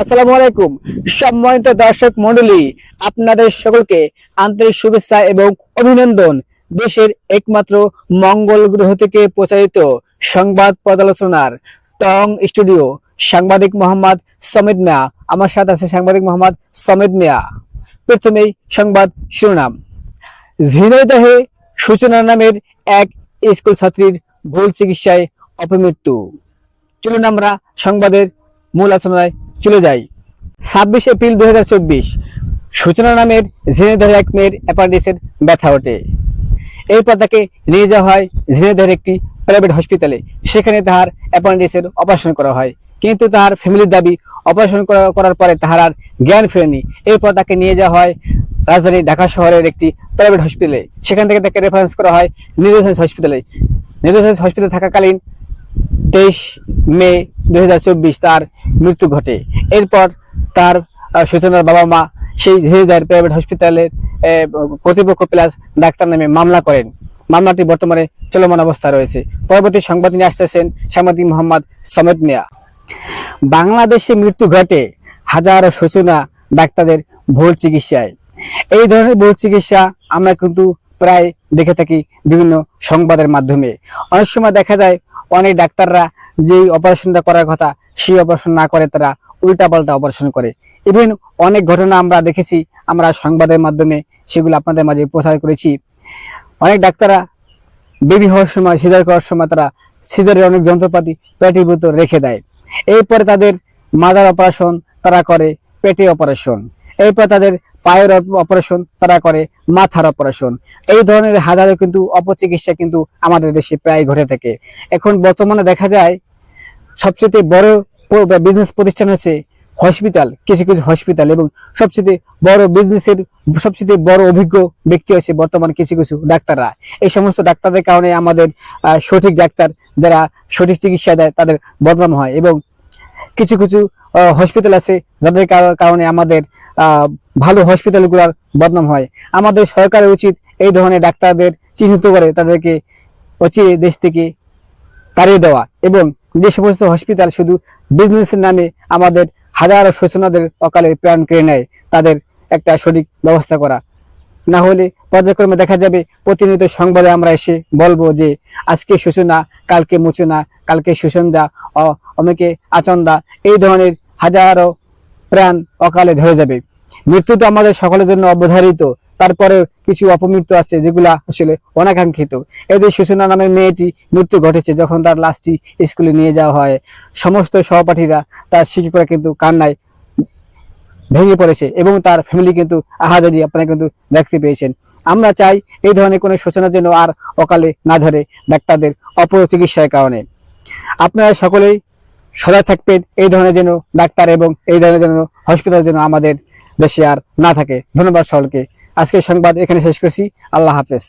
আসসালামু আলাইকুম। সম্মানিত দর্শক মন্ডলী আপনাদের সকলকে আন্তরিক শুভেচ্ছা এবং অভিনন্দন। দেশের একমাত্র মঙ্গল গ্রহ থেকে প্রচারিত সংবাদ পর্যালোচনার টং স্টুডিও, সাংবাদিক মোহাম্মদ সমিদ মিয়া। আমার সাথে আছে সাংবাদিক মোহাম্মদ সমিদ মিয়া। প্রথমেই সংবাদ শিরোনাম। ঝিনাইদহে সূচনা নামের এক স্কুল ছাত্রীর ভুল চিকিৎসায় অপমৃত্যু। চলুন আমরা সংবাদের মূল আলোচনায় চলে যাই ছাব্বিশ এপ্রিল দু হাজার চব্বিশ, সূচনা নামের ঝিনেদারের এক মেয়ের অ্যাপান্ডিক্সের ব্যথা ওঠে। এরপর তাকে নিয়ে যাওয়া হয় ঝিনেদার একটি প্রাইভেট হসপিটালে। সেখানে তাহার অ্যাপান্ডিক্সের অপারেশন করা হয়। কিন্তু তাহার ফ্যামিলির দাবি, অপারেশন করা- করার পরে তাহার আর জ্ঞান ফেরেনি। এরপর তাকে নিয়ে যাওয়া হয় রাজধানী ঢাকা শহরের একটি প্রাইভেট হসপিটালে। সেখান থেকে তাকে রেফারেন্স করা হয় নিউরোসায়েন্স হসপিটালে। নিউরোসায়েন্স হসপিটালে থাকাকালীন তেইশ মে দু হাজার চব্বিশ তার মৃত্যু ঘটে। এরপর তার সূচনার বাবা মা সেই ঝিরিদার প্রাইভেট হসপিটালের কর্তৃপক্ষ প্লাস ডাক্তার নামে মামলা করেন। মামলাটি বর্তমানে চলমান অবস্থায় রয়েছে। পরবর্তী সংবাদ নিয়ে আসতেছেন সাংবাদিক মোহাম্মদ সমেদ মিয়া। বাংলাদেশে মৃত্যু ঘটে হাজারো সূচনা ডাক্তারদের ভুল চিকিৎসায়। এই ধরনের ভুল চিকিৎসা আমরা কিন্তু প্রায় দেখে থাকি বিভিন্ন সংবাদের মাধ্যমে। অনেক সময় দেখা যায় অনেক ডাক্তাররা যেই অপারেশনটা করার কথা সেই অপারেশন না করে তারা উল্টাপাল্টা অপারেশন করে। ইভেন অনেক ঘটনা আমরা দেখেছি, আমরা সংবাদের মাধ্যমে সেগুলো আপনাদের মাঝে প্রচার করেছি। অনেক ডাক্তাররা বেবি হওয়ার সময়, সিজার করার সময় তারা সিজারের অনেক যন্ত্রপাতি পেটের ভিতর রেখে দেয়। এরপরে তাদের মাদার অপারেশন তারা করে, পেটে অপারেশন এরপর তাদের পায়ের অপ- অপারেশন তারা করে, মাথার অপারেশন এই ধরনের হাজারো কিন্তু অপচিকিৎসা কিন্তু আমাদের দেশে প্রায় ঘটে থাকে। এখন বর্তমানে দেখা যায় সবচেয়ে বড় বিজনেস প্রতিষ্ঠান হচ্ছে হসপিটাল কিছু কিছু হসপিটাল এবং সবচেয়ে বড় বিজনেসের সবচেয়ে বড় অভিজ্ঞ ব্যক্তি হচ্ছে বর্তমান কিছু কিছু ডাক্তাররা। এই সমস্ত ডাক্তারদের কারণে আমাদের সঠিক ডাক্তার যারা সঠিক চিকিৎসা দেয় তাদের বদনাম হয় এবং কিছু কিছু হসপিটাল আছে যাদের কার- কারণে আমাদের ভালো হসপিটালগুলোর বদনাম হয়। আমাদের সরকারের উচিত এই ধরনের ডাক্তারদের চিহ্নিত করে তাদেরকে অচিরে দেশ থেকে তাড়িয়ে দেওয়া এবং যে সমস্ত হসপিটাল শুধু বিজনেসের নামে আমাদের হাজারো শোষণাদের অকালে প্রাণ কেড়ে নেয়। তাদের একটা সঠিক ব্যবস্থা করা। না হলে পর্যায়ক্রমে দেখা যাবে প্রতিনিয়ত সংবাদে আমরা এসে বলব যে, আজকে সূচনা, কালকে মুচনা, কালকে সুসন্দা অনেকে আচন্দা, এই ধরনের হাজারো প্রাণ অকালে ধরে যাবে। মৃত্যু তো আমাদের সকলের জন্য অবধারিত। তারপরে কিছু অপমৃত্যু আছে যেগুলা আসলে অনাকাঙ্ক্ষিত। এদের সূচনা নামের মেয়েটি মৃত্যু ঘটেছে যখন তার লাশটি স্কুলে নিয়ে যাওয়া হয়। সমস্ত সহপাঠীরা তার শিক্ষকরা কিন্তু কান্নায় ভেঙে পড়েছে এবং তার ফ্যামিলি কিন্তু আহাজারি আপনারা কিন্তু দেখতে পেয়েছেন। আমরা চাই এই ধরনের কোনো সূচনার জন্য আর অকালে না ধরে ডাক্তারদের অপচিকিৎসার কারণে। আপনারা সকলেই সজাগ থাকবেন, এই ধরনের যেন ডাক্তার এবং এই ধরনের যেন হসপিটাল যেন আমাদের দেশে আর না থাকে। ধন্যবাদ সকলকে। আজকের সংবাদ এখানে শেষ করছি। আল্লাহ হাফেজ।